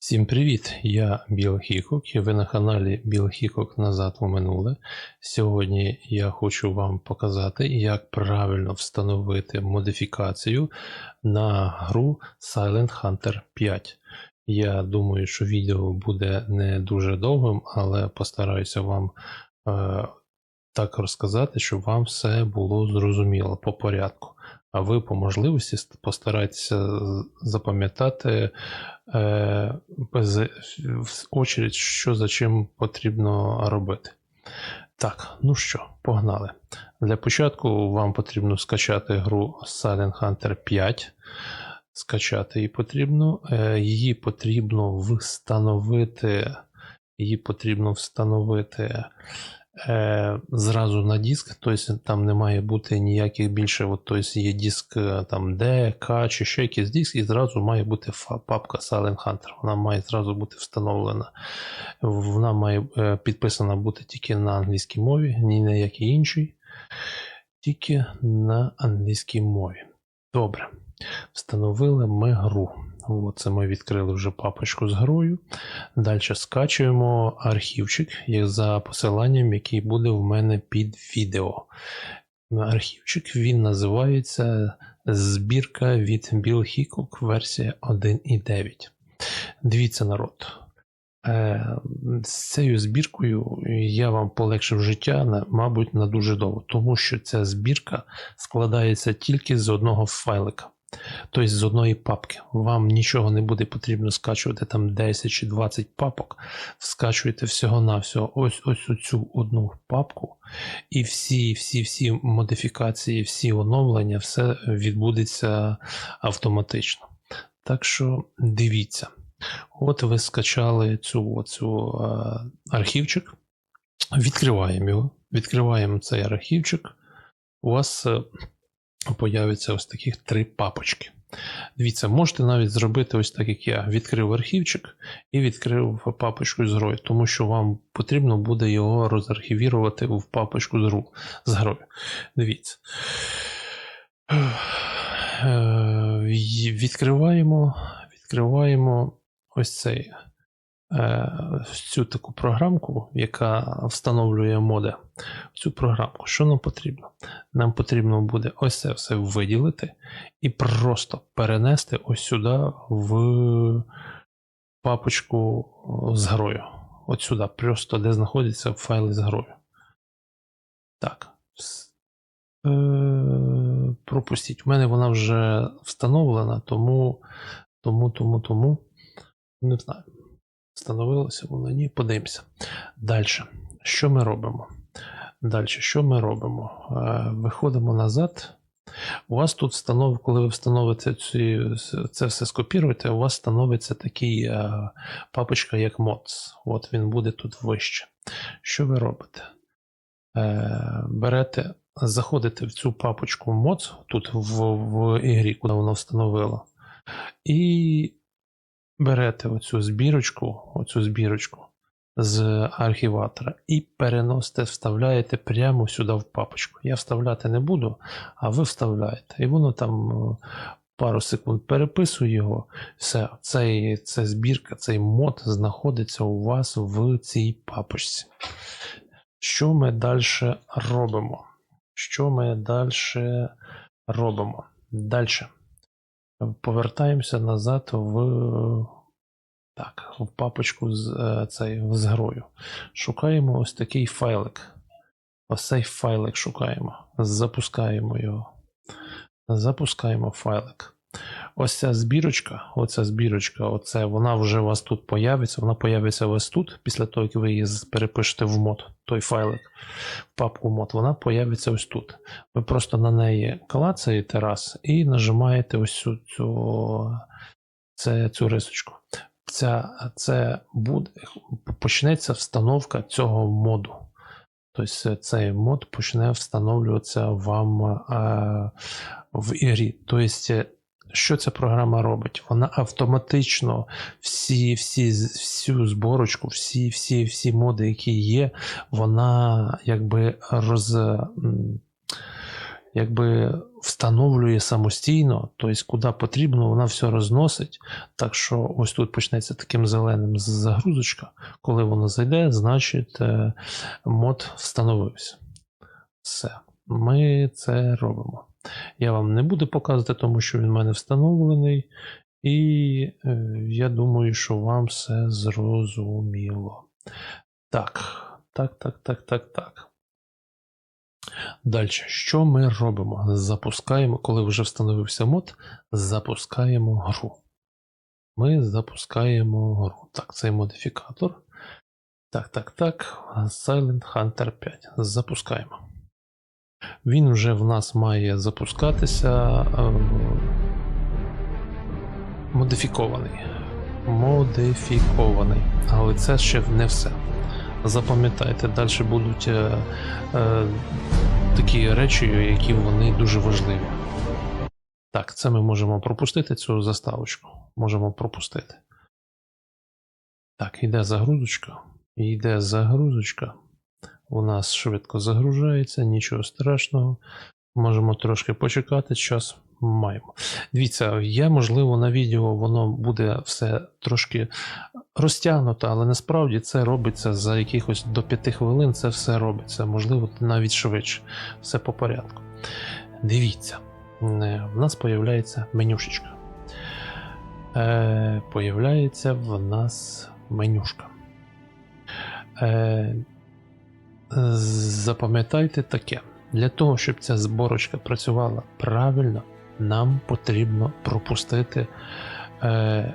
Всім привіт! Я Біл Хікок і ви на каналі Біл Хікок назад у минуле. Сьогодні я хочу вам показати, як правильно встановити модифікацію на гру Silent Hunter 5. Я думаю, що відео буде не дуже довгим, але постараюся вам е, так розказати, щоб вам все було зрозуміло по порядку. А ви по можливості постарайтеся запам'ятати е, в очередь, що за чим потрібно робити. Так, ну що, погнали. Для початку вам потрібно скачати гру Silent Hunter 5. Скачати її потрібно. Е, її потрібно встановити. Її потрібно встановити е, зразу на диск, тобто там не має бути ніяких більше, от, тобто є диск е, там D, K чи ще якийсь диск, і зразу має бути папка Silent Hunter. Вона має зразу бути встановлена. Вона має е, підписана бути тільки на англійській мові, ні на якій іншій, тільки на англійській мові. Добре. Встановили ми гру. От це ми відкрили вже папочку з грою. Далі скачуємо архівчик за посиланням, який буде в мене під відео. Архівчик він називається Збірка від Bill Hickok версія 1.9. Дивіться, народ. Е, з цією збіркою я вам полегшив життя, мабуть, на дуже довго, тому що ця збірка складається тільки з одного файлика. Тобто з одної папки. Вам нічого не буде потрібно скачувати там 10 чи 20 папок. Скачуєте всього-навсього ось ось оцю одну папку, і всі всі всі модифікації, всі оновлення, все відбудеться автоматично. Так що дивіться. От ви скачали цю оцю е, архівчик. Відкриваємо його. Відкриваємо цей архівчик. У вас. Появиться ось таких три папочки. Дивіться, можете навіть зробити ось так, як я відкрив архівчик і відкрив папочку з грою, тому що вам потрібно буде його розархівірувати в папочку з, гру, з грою. Дивіться. Е, відкриваємо, відкриваємо ось цей цю таку програмку, яка встановлює моди. Цю програмку, що нам потрібно? Нам потрібно буде ось це все виділити і просто перенести ось сюди в папочку з грою. От сюди, просто де знаходяться файли з грою. Так. Е, пропустіть. У мене вона вже встановлена, тому, тому, тому, тому. Не знаю. Встановилося воно ні. Подивимося. Далі. Що ми робимо? Далі, що ми робимо? Е, виходимо назад. У вас тут встанов, коли ви встановите ці, це все скопіруєте, у вас становиться такий е, папочка, як mods. От він буде тут вище. Що ви робите? Е, берете, заходите в цю папочку mods, тут в, в ігрі, куди воно встановило. І берете оцю збірочку, оцю збірочку з архіватора і переносите, вставляєте прямо сюди в папочку. Я вставляти не буду, а ви вставляєте. І воно там е, пару секунд переписує його. Все, цей, ця збірка, цей мод знаходиться у вас в цій папочці. Що ми далі робимо? Що ми далі робимо? Далі повертаємося назад в так, в папочку з е, цей, з грою. Шукаємо ось такий файлик. Ось цей файлик шукаємо. Запускаємо його. Запускаємо файлик. Ось ця збірочка, оця збірочка, оце, вона вже у вас тут появиться. Вона появиться у вас тут, після того, як ви її перепишете в мод, той файлик, в папку мод, вона появиться ось тут. Ви просто на неї клацаєте раз і нажимаєте ось цю цю, це, цю рисочку. Ця, Це буде, почнеться встановка цього моду. Тобто цей мод почне встановлюватися вам а, в ігрі. Тобто що ця програма робить? Вона автоматично всі, всі, всю зборочку, всі, всі, всі моди, які є, вона якби роз. якби встановлює самостійно, тобто куди потрібно, вона все розносить. Так що ось тут почнеться таким зеленим загрузочка. Коли воно зайде, значить е, мод встановився. Все. Ми це робимо. Я вам не буду показувати, тому що він в мене встановлений. І е, я думаю, що вам все зрозуміло. Так, так, так, так, так, так. Далі, що ми робимо? Запускаємо, коли вже встановився мод, запускаємо гру. Ми запускаємо гру. Так, цей модифікатор. Так, так, так. Silent Hunter 5. Запускаємо. Він вже в нас має запускатися. е, Модифікований. Модифікований. Але це ще не все. Запам'ятайте, далі будуть е, е, такі речі, які вони дуже важливі. Так, це ми можемо пропустити цю заставочку. Можемо пропустити. Так, йде загрузочка. Йде загрузочка. У нас швидко загружається, нічого страшного. Можемо трошки почекати, час маємо. Дивіться, є, можливо, на відео воно буде все трошки розтягнуто, але насправді це робиться за якихось до 5 хвилин, це все робиться, можливо, навіть швидше. Все по порядку. Дивіться, е, в нас появляється менюшечка. Е, появляється в нас менюшка. Е, запам'ятайте таке. Для того, щоб ця зборочка працювала правильно, нам потрібно пропустити е,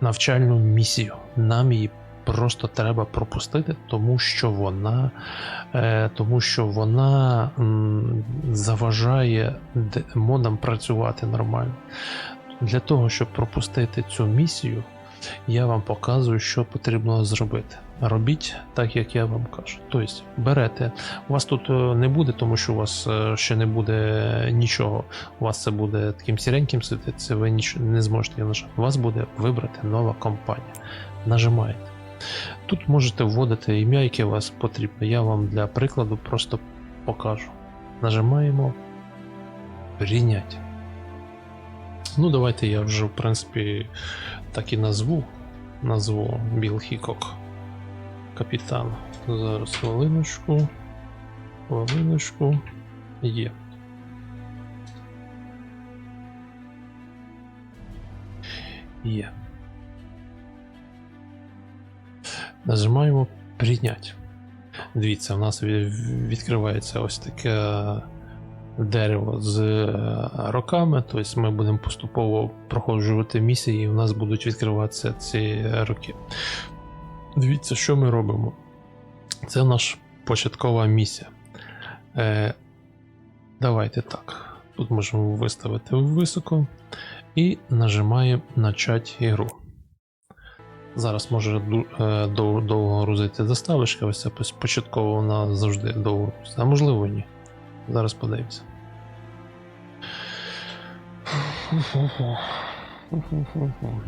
навчальну місію. Нам її просто треба пропустити, тому що вона, е, тому що вона м, заважає модам працювати нормально. Для того, щоб пропустити цю місію, я вам показую, що потрібно зробити. Робіть так, як я вам кажу. Тобто берете. У вас тут е, не буде, тому що у вас е, ще не буде нічого. У вас це буде таким сіреньким світитися, ви нічого не зможете нажати. У вас буде вибрати нова компанія. Нажимаєте. Тут можете вводити ім'я, яке у вас потрібно. Я вам для прикладу просто покажу. Нажимаємо Прийняти. Ну, давайте я вже, в принципі, так і назву. Назву Біл Хікок. Капітан. Зараз хвилиночку. Хвилиночку. Є. Є. Нажимаємо прийняти. Дивіться, у нас відкривається ось таке дерево з е, роками. Тобто ми будемо поступово проходжувати місії, і у нас будуть відкриватися ці роки. Дивіться, що ми робимо. Це наша початкова місія. Е, давайте так. Тут можемо виставити високо і нажимаємо начать ігру. Зараз може е, дов- довго грузити заставочка, ось початкова вона завжди довго грузить. А можливо ні. Зараз подивимося.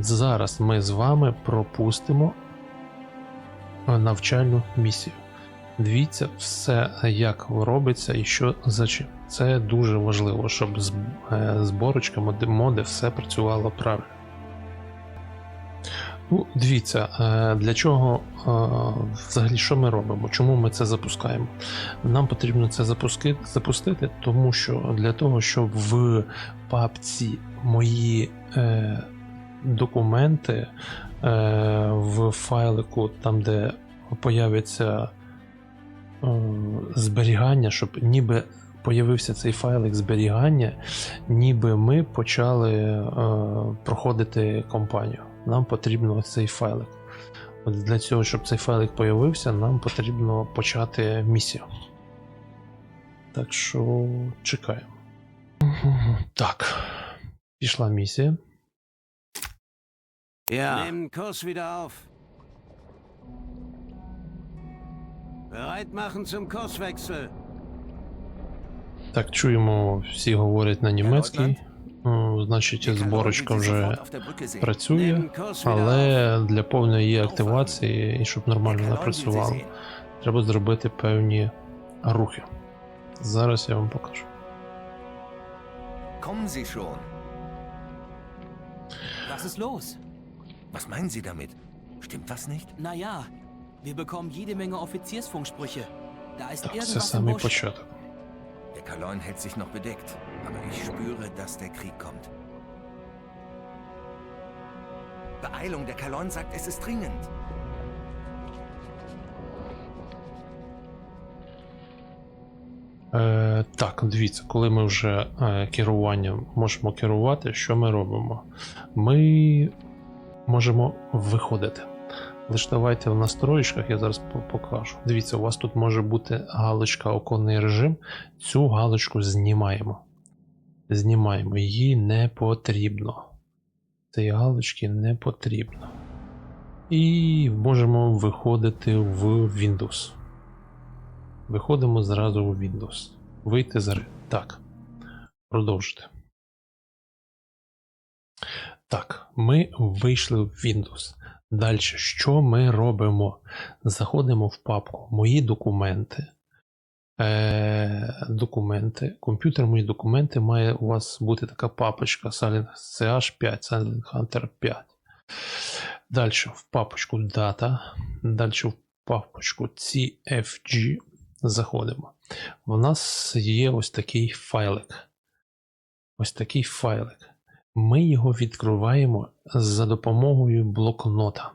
Зараз ми з вами пропустимо навчальну місію. Дивіться все, як робиться і що за чим. Це дуже важливо, щоб з- е, зборочка, моди, моди, все працювало правильно. Ну, дивіться, е, для чого е, взагалі що ми робимо? Чому ми це запускаємо? Нам потрібно це запустити, тому що для того, щоб в папці мої е, документи в файлику, там, де появиться зберігання, щоб ніби появився цей файлик зберігання, ніби ми почали проходити компанію. Нам потрібно цей файлик. От для цього, щоб цей файлик появився, нам потрібно почати місію. Так що чекаємо. Так, пішла місія. Ja. Nehmen Kurs wieder auf. Bereit machen zum Kurswechsel. Так, чуємо, всі говорять на німецькій. Ну, Значить, зборочка вже працює, але для повної її активації і щоб нормально вона працювала, треба зробити певні рухи. Зараз я вам покажу. Kommen Sie schon. Was ist los? Was meinen Sie damit? Stimmt was nicht? Naja, wir bekommen jede Menge Offiziersfunksprüche. Da ist Так, це irgendwas im Busch. Der Kalon hält sich noch bedeckt, aber ich spüre, dass der Krieg kommt. Beeilung, der Kalon sagt, es ist dringend. Е, так, дивіться, коли ми вже е, керуванням можемо керувати, що ми робимо? Ми можемо виходити. Лише давайте в настроєчках я зараз покажу. Дивіться, у вас тут може бути галочка оконний режим. Цю галочку знімаємо. Знімаємо, її не потрібно. Цієї галочки не потрібно. І можемо виходити в Windows. Виходимо зразу у Windows. Вийти з гри. Так. Продовжити. Так, ми вийшли в Windows. Далі, що ми робимо? Заходимо в папку Мої документи. Е, документи. Комп'ютер мої документи має у вас бути така папочка Silent CH5, Silent Hunter 5. Далі в папочку Data. Далі в папочку CFG заходимо. У нас є ось такий файлик. Ось такий файлик. Ми його відкриваємо за допомогою блокнота.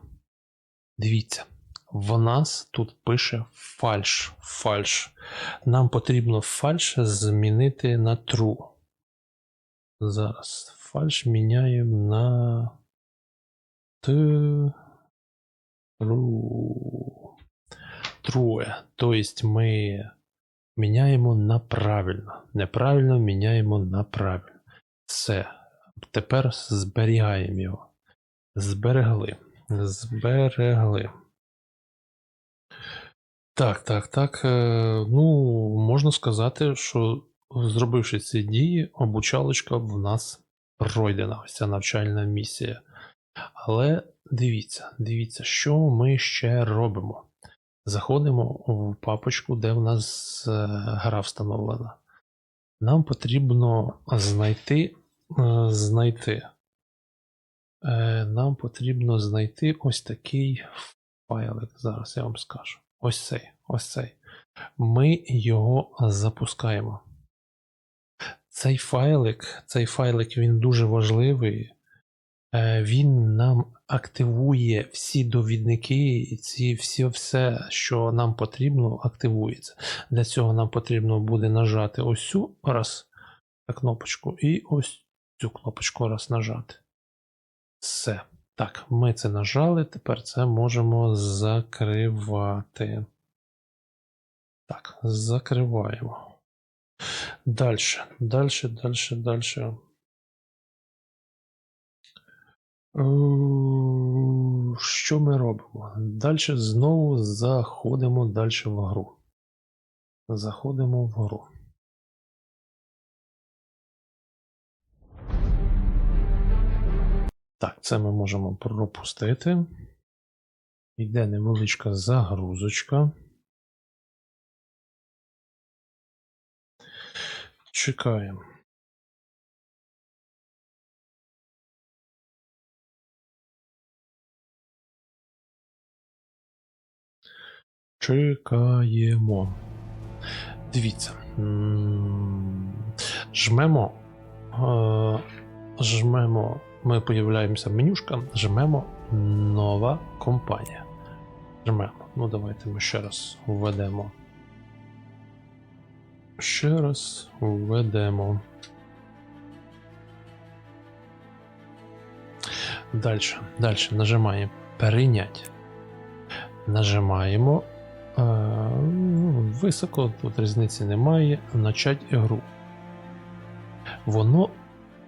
Дивіться, в нас тут пише фальш. Фальш. Нам потрібно фальш змінити на true. Зараз фальш міняємо на true. True. Тобто ми міняємо на правильно. Неправильно міняємо на правильно. Все. Тепер зберігаємо його. Зберегли. Зберегли. Так, так, так. е, Ну, можна сказати, що зробивши ці дії, обучалочка в нас пройдена, ось ця навчальна місія. Але дивіться, дивіться, що ми ще робимо. Заходимо в папочку, де в нас е, гра встановлена. Нам потрібно знайти. е, знайти. Нам потрібно знайти ось такий файлик. Зараз я вам скажу. Ось цей. Ось цей. Ми його запускаємо. Цей файлик, цей файлик він дуже важливий. Е, Він нам активує всі довідники, і ці всі, все, що нам потрібно, активується. Для цього нам потрібно буде нажати ось цю раз кнопочку, і ось цю кнопочку раз нажати. Все. Так, ми це нажали, тепер це можемо закривати. Так, закриваємо. Далі, далі, далі, далі. Е, Що ми робимо? Далі знову заходимо далі в гру. Заходимо в гру. Так, це ми можемо пропустити. Йде невеличка загрузочка. Чекаємо. Чекаємо. Дивіться. Жмемо. е, Жмемо. Ми появляємося менюшка, жмемо нова компанія. Жмемо. Ну, давайте ми ще раз введемо. Ще раз введемо. Далі. Далі нажимаємо Перейняти. Нажимаємо. Е, високо, тут різниці немає. Начать гру. Воно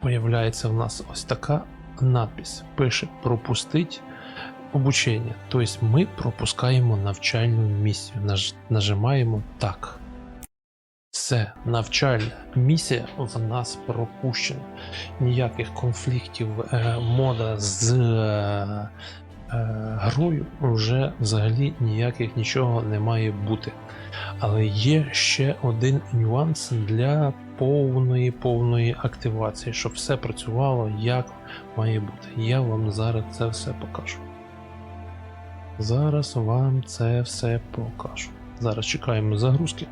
появляється в нас ось така надпись. Пише пропустить обучення. Тобто ми пропускаємо навчальну місію. Наж, нажимаємо так. Все, навчальна місія в нас пропущена. Ніяких конфліктів е, мода з е, грою вже взагалі ніяких нічого не має бути. Але є ще один нюанс для повної повної активації, щоб все працювало як має бути. Я вам зараз це все покажу. Зараз вам це все покажу. Зараз чекаємо загрузки.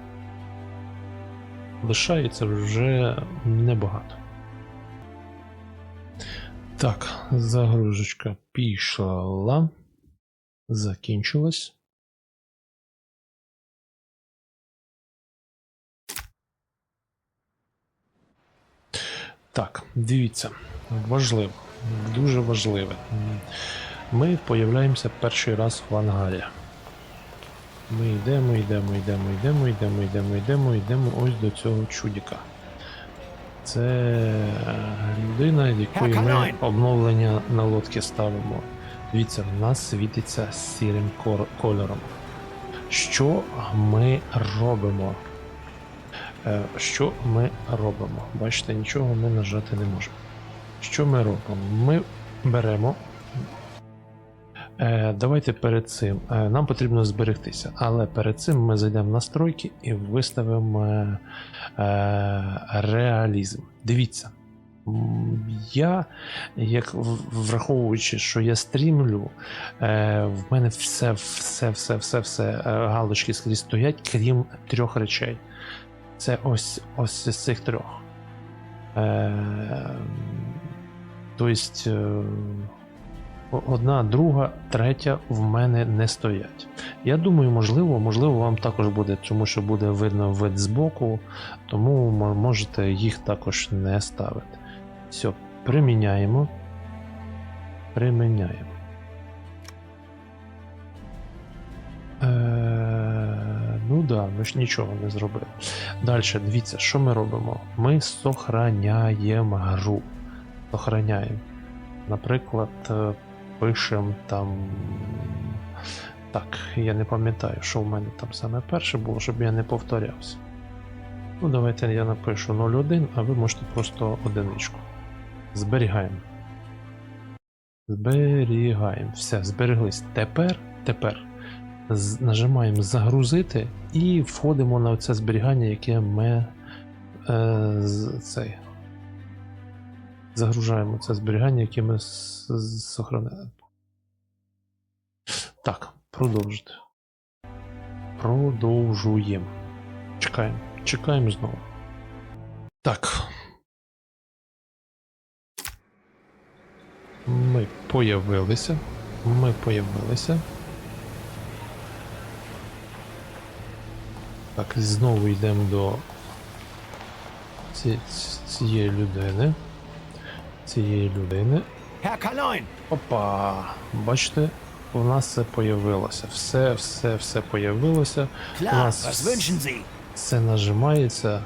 Лишається вже небагато. Так, загрузочка пішла. Закінчилась. Так, дивіться, важливо, дуже важливе. Ми появляємося перший раз в ангарі. Ми йдемо, йдемо, йдемо, йдемо, йдемо, йдемо, йдемо, йдемо ось до цього чудіка. Це людина, якої ми обновлення на лодки ставимо. Дивіться, в нас світиться сірим кольором. Що ми робимо? Е, Що ми робимо? Бачите, нічого ми нажати не можемо. Що ми робимо? Ми беремо. Е, давайте перед цим. Е, нам потрібно зберегтися, але перед цим ми зайдемо в настройки і виставимо реалізм. Дивіться. Я, як враховуючи, що я стрімлю, в мене все, все, все, все, все галочки скрізь стоять, крім трьох речей. Це ось ось з цих трьох. Е, тобто, е, одна, друга, третя в мене не стоять. Я думаю, можливо, можливо, вам також буде, тому що буде видно вид збоку, тому можете їх також не ставити. Все, приміняємо. Приміняємо. Ну да, ми ж нічого не зробили. Далі, дивіться, що ми робимо? Ми сохраняємо гру. Сохраняємо. Наприклад, е, пишемо там. Так, я не пам'ятаю, що в мене там саме перше було, щоб я не повторявся. Ну, давайте я напишу 01, а ви можете просто одиничку. Зберігаємо. Зберігаємо. Все, збереглись. Тепер, тепер нажимаємо загрузити і входимо на це зберігання, яке ми е, цей, загружаємо це зберігання, яке ми сохранили. Так, продовжити. Продовжуємо. Чекаємо. Чекаємо знову. Так. Ми появилися. Ми появилися. Так, знову йдемо до ці, цієї людини. Цієї людини. Опа! Бачите, у нас все появилося. Все, все, все появилося. У нас Це нажимається.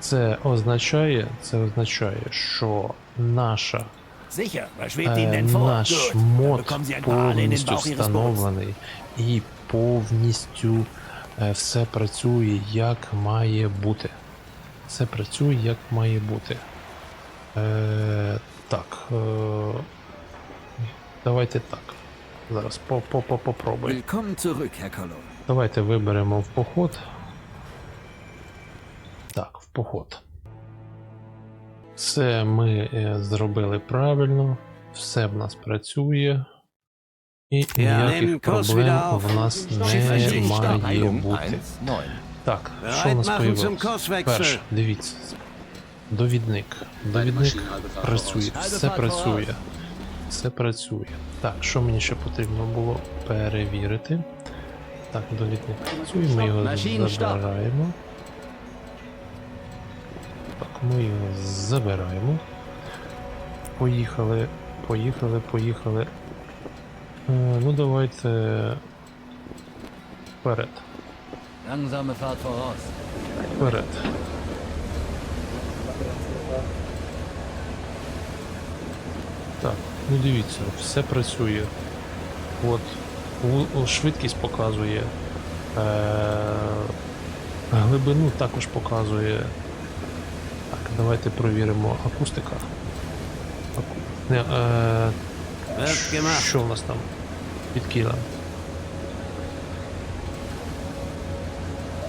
Це означає, це означає, що наша, е, наш мод повністю встановлений і повністю все працює як має бути. Все працює як має бути. Е, так. Е, давайте так. Зараз по, по, по, попробуємо. Давайте виберемо в поход. Так, в поход. Все ми е, зробили правильно, все в нас працює. І ніяких проблем в нас не має бути. Так, що у нас появилось? Перше, дивіться. Довідник. Довідник працює, все працює. Все працює. Так, що мені ще потрібно було перевірити? Так, довідник працює, ми його забираємо. Так, ми його забираємо. Поїхали, поїхали, поїхали. Е, ну давайте вперед. Langsame Fahrt voraus. Вперед. Так, ну дивіться, все працює. От, швидкість показує. Е- глибину також показує. Так, давайте провіримо акустика. Аку... Не, е-. Що у нас там? під кілем.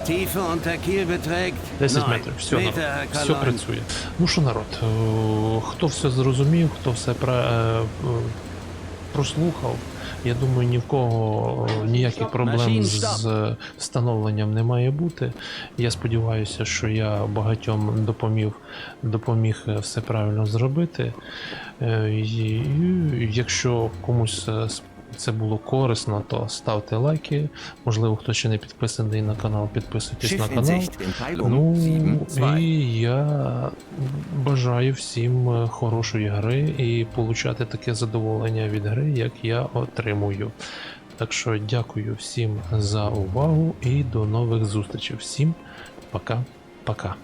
Десять unter Kiel beträgt 10 9 метрів. Все, народ, все працює. Ну що, народ, е, хто все зрозумів, хто все е, е, прослухав, я думаю, ні в кого е, ніяких проблем з встановленням не має бути. Я сподіваюся, що я багатьом допоміг, допоміг е, все правильно зробити. Е, І якщо комусь це було корисно, то ставте лайки. Можливо, хто ще не підписаний на канал, підписуйтесь на канал. Ну і я бажаю всім е, хорошої гри і получати таке задоволення від гри, як я отримую. Так що дякую всім за увагу і до нових зустрічей. Всім пока-пока.